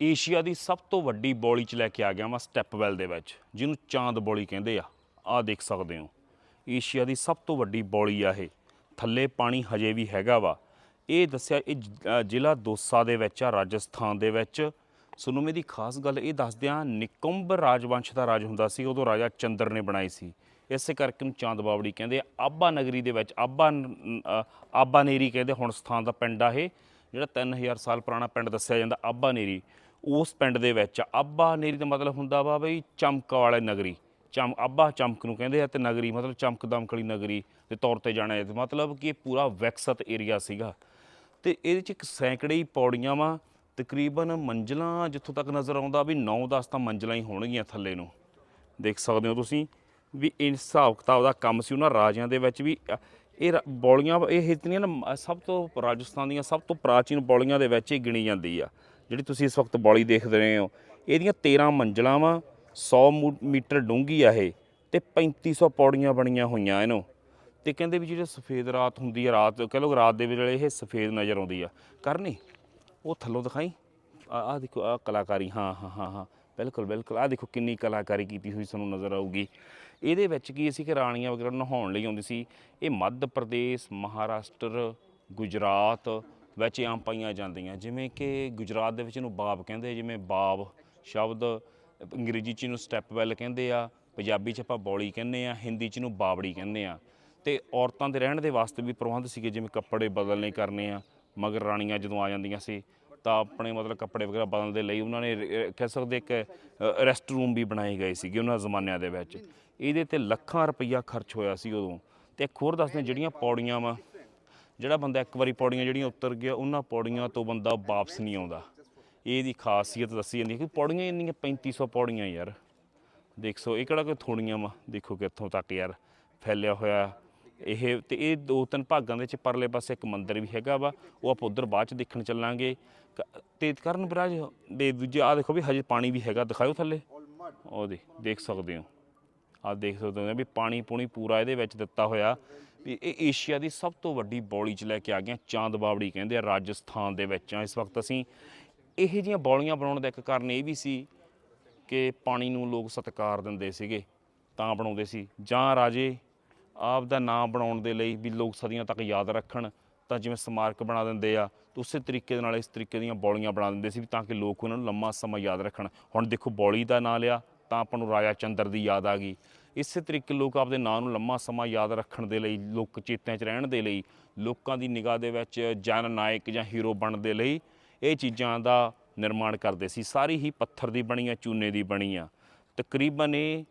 Asia ਦੀ ਸਭ ਤੋਂ ਵੱਡੀ ਬੋਲੀ ਚ ਲੈ ਕੇ ਆ ਗਿਆ ਮੈਂ ਸਟੈਪਵੈਲ ਦੇ ਵਿੱਚ, ਜਿਹਨੂੰ ਚਾਂਦ ਬੋਲੀ ਕਹਿੰਦੇ ਆ। ਆਹ ਦੇਖ ਸਕਦੇ ਹੋ। ਏਸ਼ੀਆ ਦੀ ਸਭ ਤੋਂ ਵੱਡੀ ਬੋਲੀ ਆ ਇਹ। ਥੱਲੇ ਪਾਣੀ ਹਜੇ ਵੀ ਹੈਗਾ ਵਾ। ਇਹ ਦੱਸਿਆ, ਇਹ ਜ਼ਿਲ੍ਹਾ ਦੋਸਾ ਦੇ ਵਿੱਚ ਆ, ਰਾਜਸਥਾਨ ਦੇ ਵਿੱਚ। ਸੁਨੋਮੇ ਦੀ ਖਾਸ ਗੱਲ, ਇਹ ਦੱਸਦਿਆਂ ਨਿਕੰਬ ਰਾਜਵੰਸ਼ ਦਾ ਰਾਜ ਹੁੰਦਾ ਸੀ, ਉਦੋਂ ਰਾਜਾ ਚੰਦਰ ਨੇ ਬਣਾਈ ਸੀ। ਇਸੇ ਕਰਕੇ ਨੂੰ ਚਾਂਦ ਬਾਵੜੀ ਕਹਿੰਦੇ ਆ। ਆਬਾ ਨਗਰੀ ਦੇ ਵਿੱਚ, ਆਬਾ ਆਬਾ ਨੇਰੀ ਕਹਿੰਦੇ, ਹੁਣ ਸਥਾਨ ਦਾ ਪਿੰਡ ਆ ਇਹ, ਜਿਹੜਾ 3000 ਸਾਲ ਪੁਰਾਣਾ ਪਿੰਡ ਦੱਸਿਆ ਜਾਂਦਾ, ਆਬਾ ਨੇਰੀ। ਉਸ ਪਿੰਡ ਦੇ ਵਿੱਚ। ਅੱਬਾ ਨੇਰੀ ਦਾ ਮਤਲਬ ਹੁੰਦਾ ਵਾ ਬਈ ਚਮਕ ਵਾਲੇ ਨਗਰੀ। ਚਮ ਅੱਬਾ ਚਮਕ ਨੂੰ ਕਹਿੰਦੇ ਆ ਤੇ ਨਗਰੀ ਮਤਲਬ ਚਮਕ ਦਮਕਲੀ ਨਗਰੀ ਦੇ ਤੌਰ ਤੇ ਜਾਣਿਆ ਜਾਂਦਾ। ਮਤਲਬ ਕਿ ਇਹ ਪੂਰਾ ਵਿਕਸਤ ਏਰੀਆ ਸੀਗਾ। ਤੇ ਇਹਦੇ ਚ ਇੱਕ ਸੈਂਕੜੇ ਹੀ ਪੌੜੀਆਂ ਵਾ ਤਕਰੀਬਨ ਮੰਜ਼ਲਾਂ ਜਿੱਥੋਂ ਤੱਕ ਨਜ਼ਰ ਆਉਂਦਾ ਵੀ 9-10 ਤਾਂ ਮੰਜ਼ਲਾਂ ਹੀ ਹੋਣਗੀਆਂ ਥੱਲੇ ਨੂੰ। ਦੇਖ ਸਕਦੇ ਹੋ ਤੁਸੀਂ ਵੀ ਇਹ ਹਿਸਾਬ ਕਿਤਾਬ ਦਾ ਕੰਮ ਸੀ ਉਹਨਾਂ ਰਾਜਿਆਂ ਦੇ ਵਿੱਚ ਵੀ। ਅ, ਇਹ ਰ- ਬੌਲੀਆਂ ਇਹ ਇਤਨੀਆਂ ਨਾ ਸਭ ਤੋਂ ਰਾਜਸਥਾਨ ਦੀਆਂ ਸਭ ਤੋਂ ਪ੍ਰਾਚੀਨ ਬੌਲੀਆਂ ਦੇ ਵਿੱਚ ਇਹ ਗਿਣੀ ਜਾਂਦੀ ਆ। ਜਿਹੜੀ ਤੁਸੀਂ ਇਸ ਵਕਤ ਬੌਲੀ ਦੇਖਦੇ ਰਹੇ ਹੋ, ਇਹਦੀਆਂ 13 ਮੰਜ਼ਲਾਂ ਵਾ 100 ਮੂ- ਮੀਟਰ ਡੂੰਘੀ ਆ ਇਹ ਤੇ 3500 ਪੌੜੀਆਂ ਬਣੀਆਂ ਹੋਈਆਂ ਇਹਨੂੰ। ਤੇ ਕਹਿੰਦੇ ਵੀ ਜਿਹੜੇ ਸਫੇਦ ਰਾਤ ਹੁੰਦੀ ਆ, ਰਾਤ ਕਹ ਲੋ ਰਾਤ ਦੇ ਵੇਲੇ ਇਹ ਸਫੇਦ ਨਜ਼ਰ ਆਉਂਦੀ ਆ। ਕਰਨੀ, ਉਹ ਥੱਲੋਂ ਦਿਖਾਈ। ਆ ਆਹ ਦੇਖੋ, ਆ ਕਲਾਕਾਰੀ, ਹਾਂ ਹਾਂ ਹਾਂ ਹਾਂ। ਬਿਲਕੁਲ ਬਿਲਕੁਲ। ਆ ਦੇਖੋ ਕਿੰਨੀ ਕਲਾਕਾਰੀ ਕੀਤੀ ਹੋਈ ਤੁਹਾਨੂੰ ਨਜ਼ਰ ਆਊਗੀ। ਇਹਦੇ ਵਿੱਚ ਕੀ ਸੀ ਕਿ ਰਾਣੀਆਂ ਵਗੈਰਾ ਨਹਾਉਣ ਲਈ ਆਉਂਦੀ ਸੀ। ਇਹ ਮੱਧ ਪ੍ਰਦੇਸ਼, ਮਹਾਰਾਸ਼ਟਰ, ਗੁਜਰਾਤ ਵਿੱਚ ਆਮ ਪਾਈਆਂ ਜਾਂਦੀਆਂ। ਜਿਵੇਂ ਕਿ ਗੁਜਰਾਤ ਦੇ ਵਿੱਚ ਇਹਨੂੰ ਬਾਬ ਕਹਿੰਦੇ ਜਿਵੇਂ ਬਾਬ ਸ਼ਬਦ ਅੰਗਰੇਜ਼ੀ ਚ ਇਹਨੂੰ ਸਟੈਪ ਵੈਲ ਕਹਿੰਦੇ ਆ, ਪੰਜਾਬੀ ਚ ਆਪਾਂ ਬੌਲੀ ਕਹਿੰਦੇ ਆ, ਹਿੰਦੀ ਚ ਇਹਨੂੰ ਬਾਵੜੀ ਕਹਿੰਦੇ ਆ। ਤੇ ਔਰਤਾਂ ਦੇ ਰਹਿਣ ਦੇ ਵਾਸਤੇ ਵੀ ਪ੍ਰਬੰਧ ਸੀਗੇ, ਜਿਵੇਂ ਕੱਪੜੇ ਬਦਲਨੇ ਕਰਨੇ ਆ, ਮਗਰ ਰਾਣੀਆਂ ਜਦੋਂ ਆ ਜਾਂਦੀਆਂ ਸੀ, ਤਾਂ ਆਪਣੇ ਮਤਲਬ ਕੱਪੜੇ ਵਗੈਰਾ ਬਦਲਣ ਦੇ ਲਈ ਉਹਨਾਂ ਨੇ ਰ- ਕਹਿ ਸਕਦੇ ਇੱਕ ਰੈਸਟ ਰੂਮ ਵੀ ਬਣਾਏ ਗਏ ਸੀਗੇ ਉਹਨਾਂ ਜ਼ਮਾਨਿਆਂ ਦੇ ਵਿੱਚ। ਇਹਦੇ ਤੇ ਲੱਖਾਂ ਰੁਪਈਆ ਖਰਚ ਹੋਇਆ ਸੀ ਉਦੋਂ। ਤੇ ਇੱਕ ਹੋਰ ਦੱਸਦੇ ਜਿਹੜੀਆਂ ਪੌੜੀਆਂ ਵਾ ਜਿਹੜਾ ਬੰਦਾ ਇੱਕ ਵਾਰੀ ਪੌੜੀਆਂ ਜਿਹੜੀਆਂ ਉਤਰ ਗਿਆ, ਉਹਨਾਂ ਪੌੜੀਆਂ ਤੋਂ ਬੰਦਾ ਵਾਪਸ ਨਹੀਂ ਆਉਂਦਾ। ਇਹਦੀ ਖਾਸੀਅਤ ਦੱਸੀ ਜਾਂਦੀ ਕਿ ਪੌੜੀਆਂ ਇੰਨੀਆਂ 3500 ਪੌੜੀਆਂ ਯਾਰ। ਦੇਖ ਸੋ, ਇਹ ਕਿਹੜਾ ਕੋਈ ਥੋੜੀਆਂ ਵਾ? ਦੇਖੋ ਕਿੱਥੋਂ ਤੱਕ ਯਾਰ ਫੈਲਿਆ ਹੋਇਆ। ਇਹ ਤੇ ਇਹ ਦੋ ਤਿੰਨ ਭਾਗਾਂ ਦੇ ਵਿੱਚ ਪਰਲੇ ਪਾਸੇ ਇੱਕ ਮੰਦਿਰ ਵੀ ਹੈਗਾ ਵਾ, ਉਹ ਆਪਾਂ ਉਧਰ ਬਾਅਦ ਚ ਦੇਖਣ ਚੱਲਾਂਗੇ। ਕ- ਤੇ ਕਰਨ ਬਰਾਜ ਦੇ ਦੂਜੇ ਆ ਦੇਖੋ ਵੀ ਹਜੇ ਪਾਣੀ ਵੀ ਹੈਗਾ ਦਿਖਾਓ ਥੱਲੇ। ਉਹ ਦੇ ਦੇਖ ਸਕਦੇ ਹੋ। ਆ ਦੇਖ ਸਕਦੇ ਹੋ ਵੀ ਪਾਣੀ ਪੂਣੀ ਪੂਰਾ ਇਹਦੇ ਵਿੱਚ ਦਿੱਤਾ ਹੋਇਆ। ਵੀ ਇਹ ਏਸ਼ੀਆ ਦੀ ਸਭ ਤੋਂ ਵੱਡੀ ਬੌਲੀ ਚ ਲੈ ਕੇ ਆ ਗਏ ਚਾਂਦ ਬਾਵੜੀ ਕਹਿੰਦੇ ਆ, ਰਾਜਸਥਾਨ ਦੇ ਵਿੱਚ ਆ। ਇਸ ਵਕਤ ਅਸੀਂ ਇਹੋ ਜਿਹੀਆਂ ਬੌਲੀਆਂ ਬਣਾਉਣ ਦਾ ਇੱਕ ਕਾਰਨ ਇਹ ਵੀ ਸੀ ਕਿ ਪਾਣੀ ਨੂੰ ਲੋਕ ਸਤਿਕਾਰ ਦਿੰਦੇ ਸੀਗੇ, ਤਾਂ ਬਣਾਉਂਦੇ ਸੀ। ਜਾਂ ਰਾਜੇ, ਆਪ ਦਾ ਨਾਮ ਬਣਾਉਣ ਦੇ ਲਈ ਵੀ ਲੋਕ ਸਦੀਆਂ ਤੱਕ ਯਾਦ ਰੱਖਣ, ਤਾਂ ਜਿਵੇਂ ਸਮਾਰਕ ਬਣਾ ਦਿੰਦੇ ਆ, ਤਾਂ ਉਸੇ ਤਰੀਕੇ ਦੇ ਨਾਲ ਇਸ ਤਰੀਕੇ ਦੀਆਂ ਬੌਲੀਆਂ ਬਣਾ ਦਿੰਦੇ ਸੀ ਵੀ ਤਾਂ ਕਿ ਲੋਕ ਉਹਨਾਂ ਨੂੰ ਲੰਮਾ ਸਮਾਂ ਯਾਦ ਰੱਖਣ। ਹੁਣ ਦੇਖੋ ਬੌਲੀ ਦਾ ਨਾਂ ਲਿਆ, ਤਾਂ ਆਪਾਂ ਨੂੰ ਰਾਜਾ ਚੰਦਰ ਦੀ ਯਾਦ ਆ ਗਈ। ਇਸੇ ਤਰੀਕੇ ਲੋਕ ਆਪਦੇ ਨਾਂ ਨੂੰ ਲੰਮਾ ਸਮਾਂ ਯਾਦ ਰੱਖਣ ਦੇ ਲਈ, ਲੋਕ ਚੇਤਿਆਂ 'ਚ ਰਹਿਣ ਦੇ ਲਈ, ਲੋਕਾਂ ਦੀ ਨਿਗਾਹ ਦੇ ਵਿੱਚ ਜਨ ਨਾਇਕ ਜਾਂ ਹੀਰੋ ਬਣਨ ਦੇ ਲਈ ਇਹ ਚੀਜ਼ਾਂ ਦਾ ਨਿਰਮਾਣ ਕਰਦੇ ਸੀ। ਸਾਰੀ ਹੀ ਪੱਥਰ ਦੀ ਬਣੀ ਆ, ਚੂਨੇ ਦੀ ਬਣੀ ਆ। ਤਕਰੀਬਨ ਇਹ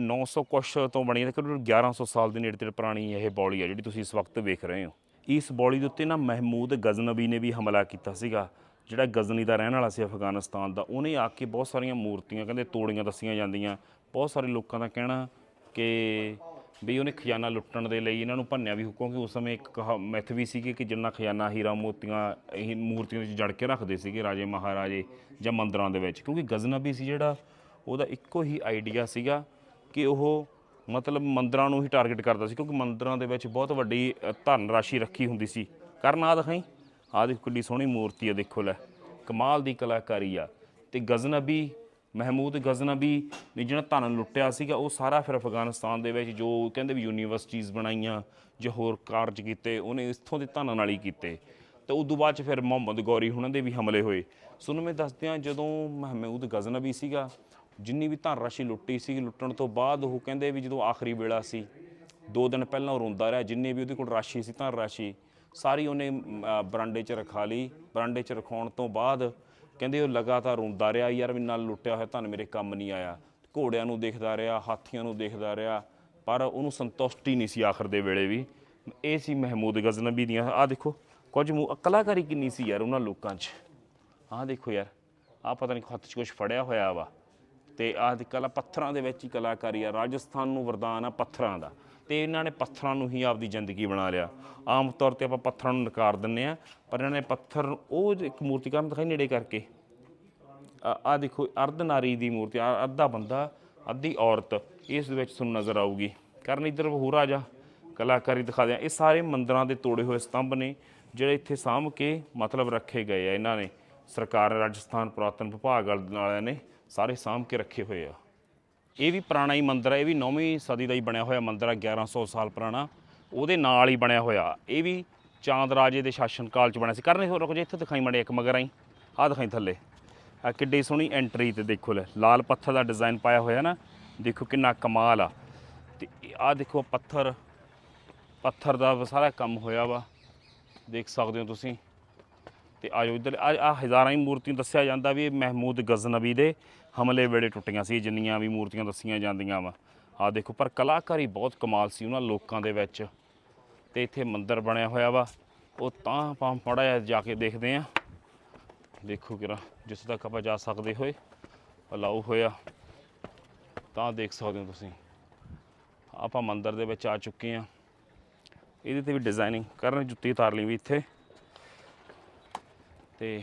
900 ਕੁਛ ਤੋਂ ਬਣੀ ਹੈ ਤਕਰੀਬਨ 1100 ਸਾਲ ਦੇ ਨੇੜੇ ਤੇੜੇ ਪੁਰਾਣੀ ਇਹ ਬੌਲੀ ਆ ਜਿਹੜੀ ਤੁਸੀਂ ਇਸ ਵਕਤ ਵੇਖ ਰਹੇ ਹੋ। ਇਸ ਬੌਲੀ ਦੇ ਉੱਤੇ ਨਾ ਮਹਿਮੂਦ ਗਜ਼ਨਵੀ ਨੇ ਵੀ ਹਮਲਾ ਕੀਤਾ ਸੀਗਾ। ਜਿਹੜਾ ਗਜ਼ਨੀ ਦਾ ਰਹਿਣ ਵਾਲਾ ਸੀ ਅਫਗਾਨਿਸਤਾਨ ਦਾ, ਉਹਨੇ ਆ ਕੇ ਬਹੁਤ ਸਾਰੀਆਂ ਮੂਰਤੀਆਂ, ਕਹਿੰਦੇ ਤੋੜੀਆਂ, ਦੱਸੀਆਂ ਜਾਂਦੀਆਂ। ਬਹੁਤ ਸਾਰੇ ਲੋਕਾਂ ਦਾ ਕਹਿਣਾ ਕਿ ਵੀ ਉਹਨੇ ਖਜ਼ਾਨਾ ਲੁੱਟਣ ਦੇ ਲਈ ਇਹਨਾਂ ਨੂੰ ਭੰਨਿਆ ਵੀ ਕਿਉਂਕਿ ਉਸ ਸਮੇਂ ਇੱਕ ਕਹਾ, ਮਿੱਥ ਵੀ ਸੀਗੀ ਕਿ ਜਿੰਨਾ ਖਜ਼ਾਨਾ ਹੀਰਾ ਮੋਤੀਆਂ, ਇਹ ਮੂਰਤੀਆਂ ਵਿੱਚ ਜੜ ਕੇ ਰੱਖਦੇ ਸੀਗੇ ਰਾਜੇ ਮਹਾਰਾਜੇ ਜਾਂ ਮੰਦਰਾਂ ਦੇ ਵਿੱਚ, ਕਿਉਂਕਿ ਗਜ਼ਨਬੀ ਸੀ ਜਿਹੜਾ, ਉਹਦਾ ਇੱਕੋ ਹੀ ਆਈਡੀਆ ਸੀਗਾ ਕਿ ਉਹ ਮਤਲਬ ਮੰਦਰਾਂ ਨੂੰ ਹੀ ਟਾਰਗੇਟ ਕਰਦਾ ਸੀ, ਕਿਉਂਕਿ ਮੰਦਰਾਂ ਦੇ ਵਿੱਚ ਬਹੁਤ ਵੱਡੀ ਧਨ ਰਾਸ਼ੀ ਰੱਖੀ ਹੁੰਦੀ ਸੀ। ਕਰਨ ਆ ਦਿਖਾਈ? ਆਹ ਦੇਖੋ ਕਿੱਡੀ ਸੋਹਣੀ ਮੂਰਤੀ ਆ, ਦੇਖੋ ਲੈ। ਕਮਾਲ ਦੀ ਕਲਾਕਾਰੀ ਆ। ਤੇ ਗਜ਼ਨਬੀ ਮਹਿਮੂਦ ਗਜ਼ਨਬੀ ਨੇ ਜਿਹੜਾ ਧਨ ਲੁੱਟਿਆ ਸੀਗਾ, ਉਹ ਸਾਰਾ ਫਿਰ ਅਫਗਾਨਿਸਤਾਨ ਦੇ ਵਿੱਚ ਜੋ ਕਹਿੰਦੇ ਵੀ ਯੂਨੀਵਰਸਿਟੀਆਂ ਬਣਾਈਆਂ, ਜਾਂ ਹੋਰ ਕਾਰਜ ਕੀਤੇ, ਉਹਨੇ ਇੱਥੋਂ ਦੇ ਧਨ ਨਾਲ ਹੀ ਕੀਤੇ। ਤੇ ਤੋਂ ਬਾਅਦ ਚ ਫਿਰ ਮੁਹੰਮਦ ਗੌਰੀ ਉਹਨਾਂ ਦੇ ਵੀ ਹਮਲੇ ਹੋਏ। ਸੁਣ ਮੈਂ ਦੱਸਦਿਆਂ, ਜਦੋਂ ਮਹਿਮੂਦ ਗਜ਼ਨਬੀ ਸੀਗਾ, ਜਿੰਨੀ ਵੀ ਧਨ ਰਾਸ਼ੀ ਲੁੱਟੀ ਸੀ, ਲੁੱਟਣ ਤੋਂ ਬਾਅਦ ਉਹ ਕਹਿੰਦੇ ਵੀ ਜਦੋਂ ਆਖਰੀ ਵੇਲਾ ਸੀ, ਦੋ ਦਿਨ ਪਹਿਲਾਂ ਉਹ ਰੋਂਦਾ ਰਿਹਾ, ਜਿੰਨੇ ਵੀ ਉਹਦੇ ਕੋਲ ਰਾਸ਼ੀ ਸੀ, ਧਨ ਰਾਸ਼ੀ, ਸਾਰੀ ਉਹਨੇ ਬਰਾਂਡੇ 'ਚ ਰਖਾ ਲਈ। ਬਰਾਂਡੇ 'ਚ ਰਖਾਉਣ ਤੋਂ ਬਾਅਦ ਕਹਿੰਦੇ ਉਹ ਲਗਾਤਾਰ ਰੋਂਦਾ ਰਿਹਾ, ਯਾਰ ਮੇਰੇ ਨਾਲ ਲੁੱਟਿਆ ਹੋਇਆ ਧਨ ਮੇਰੇ ਕੰਮ ਨਹੀਂ ਆਇਆ। ਘੋੜਿਆਂ ਨੂੰ ਦੇਖਦਾ ਰਿਹਾ, ਹਾਥੀਆਂ ਨੂੰ ਦੇਖਦਾ ਰਿਹਾ, ਪਰ ਉਹਨੂੰ ਸੰਤੁਸ਼ਟੀ ਨਹੀਂ ਸੀ ਆਖਰ ਦੇ ਵੇਲੇ ਵੀ। ਇਹ ਸੀ ਮਹਿਮੂਦ ਗਜ਼ਨਬੀ ਦੀਆਂ, ਆਹ ਦੇਖੋ, ਕੁਝ ਮੂੰਹ ਕਲਾਕਾਰੀ ਕਿੰਨੀ ਸੀ ਯਾਰ ਉਹਨਾਂ ਲੋਕਾਂ 'ਚ। ਆਹ ਦੇਖੋ ਯਾਰ, ਆਹ ਪਤਾ ਨਹੀਂ ਹੱਥ 'ਚ ਕੁਝ ਫੜਿਆ ਹੋਇਆ ਵਾ। ਤੇ ਆਹ ਦੀ ਕਲਾ ਪੱਥਰਾਂ ਦੇ ਵਿੱਚ ਹੀ ਕਲਾਕਾਰੀ ਆ, ਰਾਜਸਥਾਨ ਨੂੰ ਵਰਦਾਨ ਆ ਪੱਥਰਾਂ ਦਾ। ਤੇ ਇਹਨਾਂ ਨੇ ਪੱਥਰਾਂ ਨੂੰ ਹੀ ਆਪਦੀ ਜ਼ਿੰਦਗੀ ਬਣਾ ਲਿਆ। ਆਮ ਤੌਰ ਤੇ ਆਪਾਂ ਪੱਥਰਾਂ ਨੂੰ ਨਕਾਰ ਦਿੰਨੇ ਆ ਪਰ ਇਹਨਾਂ ਨੇ ਪੱਥਰ, ਉਹ ਇੱਕ ਮੂਰਤੀਕਾਰ ਨੂੰ ਦਿਖਾਈ ਨੇੜੇ ਕਰਕੇ। ਆ ਦੇਖੋ, ਅਰਧ ਨਾਰੀ ਦੀ ਮੂਰਤੀ ਆਹ ਅੱਧਾ ਬੰਦਾ, ਅੱਧੀ ਔਰਤ, ਇਸ ਦੇ ਵਿੱਚ ਤੁਹਾਨੂੰ ਨਜ਼ਰ ਆਊਗੀ। ਕਰਨ ਇੱਧਰ ਹੋਰ ਆ ਜਾ, ਕਲਾਕਾਰੀ ਦਿਖਾ ਦਿਆਂ। ਇਹ ਸਾਰੇ ਮੰਦਰਾਂ ਦੇ ਤੋੜੇ ਹੋਏ ਸਤੰਭ ਨੇ, ਜਿਹੜੇ ਇੱਥੇ ਸਾਂਭ ਕੇ ਮਤਲਬ ਰੱਖੇ ਗਏ ਆ। ਇਹਨਾਂ ਨੇ ਸਰਕਾਰ, ਰਾਜਸਥਾਨ, ਪੁਰਾਤਨ ਵਿਭਾਗ ਵਾਲਿਆਂ ਨੇ ਸਾਰੇ ਸਾਂਭ ਕੇ ਰੱਖੇ ਹੋਏ ਆ। ਇਹ ਵੀ ਪੁਰਾਣਾ ਹੀ ਮੰਦਿਰ ਹੈ, ਇਹ ਵੀ 9ਵੀਂ ਸਦੀ ਦਾ ਹੀ ਬਣਿਆ ਹੋਇਆ ਮੰਦਿਰ ਹੈ 1100 ਸਾਲ ਪੁਰਾਣਾ। ਉਹਦੇ ਨਾਲ ਹੀ ਬਣਿਆ ਹੋਇਆ। ਇਹ ਵੀ ਚਾਂਦ ਰਾਜੇ ਦੇ ਸ਼ਾਸਨ ਕਾਲ ਚ ਬਣਿਆ ਸੀ। ਕਰਨੇ ਹੋਰ ਕੁਝ ਇੱਥੇ ਦਿਖਾਈ ਮੜੇ ਇੱਕ ਮਗਰਾਂ ਹੀ ਆਹ ਦਿਖਾਈ ਥੱਲੇ। ਆ ਕਿੱਡੀ ਸੋਹਣੀ ਐਂਟਰੀ ਤੇ ਦੇਖੋ ਲੈ। ਲਾਲ ਪੱਥਰ ਦਾ ਡਿਜ਼ਾਈਨ ਪਾਇਆ ਹੋਇਆ ਨਾ। ਦੇਖੋ ਕਿੰਨਾ ਕਮਾਲ ਆ। ਤੇ ਆਹ ਦੇਖੋ ਪੱਥਰ। ਪੱਥਰ ਦਾ ਸਾਰਾ ਕੰਮ ਹੋਇਆ ਵਾ। ਦੇਖ ਸਕਦੇ ਹੋ ਤੁਸੀਂ। ਤੇ ਆਜੋ ਇੱਧਰ, ਆ ਹਜ਼ਾਰਾਂ ਹੀ ਮੂਰਤੀਆਂ ਦੱਸਿਆ ਜਾਂਦਾ ਵੀ ਇਹ ਮਹਿਮੂਦ ਗਜ਼ਨਬੀ ਦੇ ਹਮਲੇ ਵੇਲੇ ਟੁੱਟੀਆਂ ਸੀ, ਜਿੰਨੀਆਂ ਵੀ ਮੂਰਤੀਆਂ ਦੱਸੀਆਂ ਜਾਂਦੀਆਂ ਵਾ। ਆ ਦੇਖੋ, ਪਰ ਕਲਾਕਾਰੀ ਬਹੁਤ ਕਮਾਲ ਸੀ ਉਹਨਾਂ ਲੋਕਾਂ ਦੇ ਵਿੱਚ। ਤੇ ਇੱਥੇ ਮੰਦਿਰ ਬਣਿਆ ਹੋਇਆ ਵਾ। ਉਹ ਤਾਂ ਆਪਾਂ ਮਾੜਾ ਜਿਹਾ ਜਾ ਕੇ ਦੇਖਦੇ ਆ। ਦੇਖੋ ਕਿਰਾ ਜਿਸ ਤੱਕ ਆਪਾਂ ਜਾ ਸਕਦੇ ਹੋਏ ਅਲਾਉ ਹੋਇਆ। ਤਾਂ ਦੇਖ ਸਕਦੇ ਹੋ ਤੁਸੀਂ। ਆਪਾਂ ਮੰਦਿਰ ਦੇ ਵਿੱਚ ਆ ਚੁੱਕੇ ਆ। ਇਹਦੇ ਤੇ ਵੀ ਡਿਜ਼ਾਈਨਿੰਗ ਕਰਨ ਜੁੱਤੀ ਉਤਾਰ ਲਈ ਵੀ ਇੱਥੇ। ਤੇ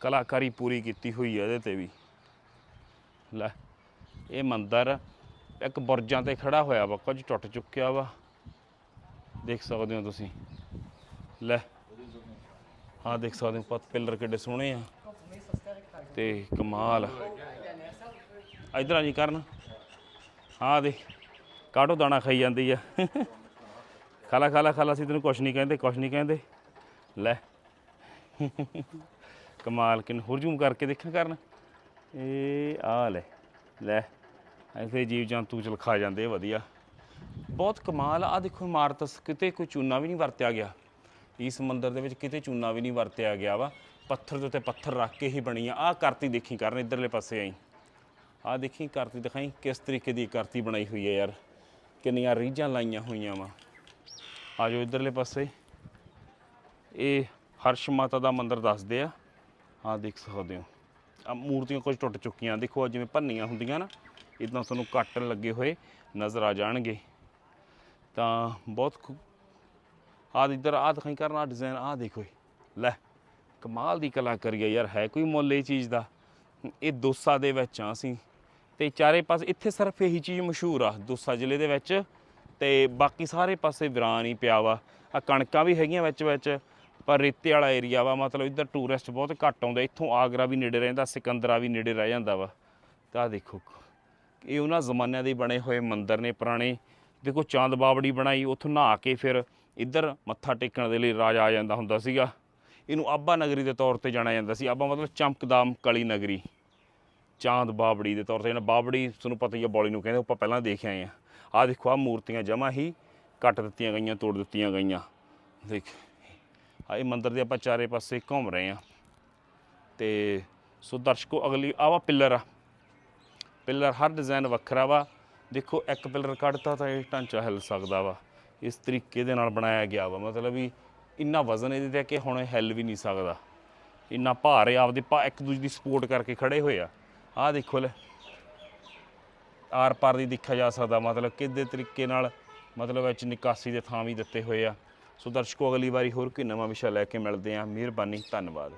ਕਲਾਕਾਰੀ ਪੂਰੀ ਕੀਤੀ ਹੋਈ ਹੈ ਇਹਦੇ ਤੇ ਵੀ। ਲੈ, ਇਹ ਮੰਦਰ ਇੱਕ ਬੁਰਜਾਂ ਤੇ ਖੜਾ ਹੋਇਆ ਵਾ, ਕੁਝ ਟੁੱਟ ਚੁੱਕਿਆ ਵਾ। ਦੇਖ ਸਕਦੇ ਹੋ ਤੁਸੀਂ। ਲੈ ਹਾਂ ਦੇਖ ਸਕਦੇ ਹੋ ਪਤ, ਪਿੱਲਰ ਕਿੱਡੇ ਸੋਹਣੇ ਆ। ਤੇ ਕਮਾਲ। ਇਧਰ ਆ ਜੀ ਕਰਨ। ਹਾਂ ਦੇ ਕਾਟੋ ਦਾਣਾ ਖਾਈ ਜਾਂਦੀ ਆ? ਖਾਲਾ ਖਾਲਾ ਖਾਲਾ ਸੀ ਤੈਨੂੰ ਕੁਛ ਨਹੀਂ ਕਹਿੰਦੇ, ਕੁਛ ਨਹੀਂ ਕਹਿੰਦੇ। ਲੈ ਕਮਾਲ, ਕਿਨ ਹੋਰ ਜ਼ੂਮ ਕਰਕੇ ਦੇਖਿਆ ਕਰਨ। ਇਹ ਆ ਲੈ ਲੈ ਐਸੇ ਜੀਵ ਜੰਤੂ 'ਚ ਲਿਖਾ ਜਾਂਦੇ ਵਧੀਆ। ਬਹੁਤ ਕਮਾਲ ਆ ਦੇਖੋ ਇਮਾਰਤ, ਕਿਤੇ ਕੋਈ ਚੂਨਾ ਵੀ ਨਹੀਂ ਵਰਤਿਆ ਗਿਆ। ਇਸ ਮੰਦਿਰ ਦੇ ਵਿੱਚ ਕਿਤੇ ਚੂਨਾ ਵੀ ਨਹੀਂ ਵਰਤਿਆ ਗਿਆ ਵਾ। ਪੱਥਰ ਦੇ ਉੱਤੇ ਪੱਥਰ ਰੱਖ ਕੇ ਹੀ ਬਣੀ ਆ। ਆ ਕਰਤੀ ਦੇਖੀ ਕਰਨ, ਇਧਰਲੇ ਪਾਸੇ ਆਈ। ਆ ਦੇਖੀ ਕਰਤੀ ਦਿਖਾਈ, ਕਿਸ ਤਰੀਕੇ ਦੀ ਕਰਤੀ ਬਣਾਈ ਹੋਈ ਹੈ ਯਾਰ। ਕਿੰਨੀਆਂ ਰੀਝਾਂ ਲਾਈਆਂ ਹੋਈਆਂ ਵਾ। ਆ ਜਾਓ ਇਧਰਲੇ ਪਾਸੇ। ਇਹ ਹਰਸ਼ ਮਾਤਾ ਦਾ ਮੰਦਿਰ ਦੱਸਦੇ ਆ। ਆ ਦੇਖ ਸਕਦੇ ਹੋ। ਆ ਮੂਰਤੀਆਂ ਕੁਝ ਟੁੱਟ ਚੁੱਕੀਆਂ। ਦੇਖੋ ਜਿਵੇਂ ਭੰਨੀਆਂ ਹੁੰਦੀਆਂ ਨਾ ਇਦਾਂ ਤੁਹਾਨੂੰ ਕੱਟ ਲੱਗੇ ਹੋਏ ਨਜ਼ਰ ਆ ਜਾਣਗੇ। ਤਾਂ ਬਹੁਤ ਆ ਇੱਧਰ ਆ ਦਿਖਾਈ ਕਰਨਾ ਡਿਜ਼ਾਈਨ ਆ ਦੇਖੋ ਇਹ। ਲੈ, ਕਮਾਲ ਦੀ ਕਲਾਕਾਰੀ ਆ ਯਾਰ, ਹੈ ਕੋਈ ਮੁੱਲ ਇਹ ਚੀਜ਼ ਦਾ? ਇਹ ਦੋਸਾ ਦੇ ਵਿੱਚ ਆ ਅਸੀਂ। ਤੇ ਚਾਰੇ ਪਾਸੇ, ਇੱਥੇ ਸਿਰਫ ਇਹੀ ਚੀਜ਼ ਮਸ਼ਹੂਰ ਆ, ਦੋਸਾ ਜ਼ਿਲ੍ਹੇ ਦੇ ਵਿੱਚ। ਤੇ ਬਾਕੀ ਸਾਰੇ ਪਾਸੇ ਵਿਰਾਨ ਹੀ ਪਿਆ ਵਾ। ਆ ਕਣਕਾਂ ਵੀ ਹੈਗੀਆਂ ਵਿੱਚ ਵਿੱਚ ਪਰ ਰੇਤੇ ਵਾਲਾ ਏਰੀਆ ਵਾ, ਮਤਲਬ ਇੱਧਰ ਟੂਰਿਸਟ ਬਹੁਤ ਘੱਟ ਆਉਂਦੇ। ਇੱਥੋਂ ਆਗਰਾ ਵੀ ਨੇੜੇ ਰਹਿੰਦਾ, ਸਿਕੰਦਰਾ ਵੀ ਨੇੜੇ ਰਹਿ ਜਾਂਦਾ ਵਾ। ਤਾਂ ਆਹ ਦੇਖੋ, ਇਹ ਉਹਨਾਂ ਜ਼ਮਾਨਿਆਂ ਦੇ ਬਣੇ ਹੋਏ ਮੰਦਰ ਨੇ, ਪੁਰਾਣੇ। ਦੇਖੋ, ਚਾਂਦ ਬਾਵੜੀ ਬਣਾਈ, ਉੱਥੋਂ ਨਹਾ ਕੇ ਫਿਰ ਇੱਧਰ ਮੱਥਾ ਟੇਕਣ ਦੇ ਲਈ ਰਾਜਾ ਆ ਜਾਂਦਾ ਹੁੰਦਾ ਸੀਗਾ। ਇਹਨੂੰ ਆਬਾ ਨਗਰੀ ਦੇ ਤੌਰ ਤੇ ਜਾਣਿਆ ਜਾਂਦਾ ਸੀ। ਆਬਾ ਮਤਲਬ ਚਮਕਦਾਮ ਕਲੀ ਨਗਰੀ। ਚਾਂਦ ਬਾਬੜੀ ਦੇ ਤੌਰ ਤੇ ਜਿਹੜਾ ਬਾਬੜੀ ਤੁਹਾਨੂੰ ਪਤਾ ਹੀ ਆ, ਬੌਲੀ ਨੂੰ ਕਹਿੰਦੇ, ਆਪਾਂ ਪਹਿਲਾਂ ਦੇਖ ਆਏ ਆ। ਆਹ ਦੇਖੋ ਆ ਮੂਰਤੀਆਂ ਜਮਾ ਹੀ ਕੱਟ ਦਿੱਤੀਆਂ ਗਈਆਂ, ਤੋੜ ਦਿੱਤੀਆਂ ਗਈਆਂ। ਦੇਖ। ਇਹ ਮੰਦਿਰ ਦੇ ਆਪਾਂ ਚਾਰੇ ਪਾਸੇ ਘੁੰਮ ਰਹੇ ਆ ਤੇ ਸੋ ਦਰਸ਼ਕੋ, ਅਗਲੀ ਆਵਾ ਪਿੱਲਰ ਆ। ਪਿੱਲਰ ਹਰ ਡਿਜ਼ਾਈਨ ਵੱਖਰਾ ਵਾ। ਦੇਖੋ, ਇੱਕ ਪਿੱਲਰ ਕੱਢਤਾ ਤਾਂ ਇਹ ਢਾਂਚਾ ਹਿੱਲ ਸਕਦਾ ਵਾ। ਇਸ ਤਰੀਕੇ ਦੇ ਨਾਲ ਬਣਾਇਆ ਗਿਆ ਵਾ। ਮਤਲਬ ਵੀ ਇੰਨਾ ਵਜ਼ਨ ਇਹਦੇ ਤੇ ਕਿ ਹੁਣ ਇਹ ਹਿੱਲ ਵੀ ਨਹੀਂ ਸਕਦਾ। ਇੰਨਾ ਭਾਰ ਹੈ ਆਪਦੇ ਪਾ ਇੱਕ ਦੂਜੇ ਦੀ ਸਪੋਰਟ ਕਰਕੇ ਖੜੇ ਹੋਏ ਆ। ਆਹ ਦੇਖੋ ਲੈ। ਆਰ ਪਾਰ ਦੀ ਦੇਖਿਆ ਜਾ ਸਕਦਾ। ਮਤਲਬ ਕਿੱਦੇ ਤਰੀਕੇ ਨਾਲ, ਮਤਲਬ ਵਿੱਚ ਨਿਕਾਸੀ ਦੇ ਥਾਂ ਵੀ ਦਿੱਤੇ ਹੋਏ ਆ। ਸੋ ਦਰਸ਼ਕੋ ਅਗਲੀ ਵਾਰੀ ਹੋਰ ਕੋਈ ਨਵਾਂ ਵਿਸ਼ਾ ਲੈ ਕੇ ਮਿਲਦੇ ਹਾਂ। ਮਿਹਰਬਾਨੀ ਧੰਨਵਾਦ।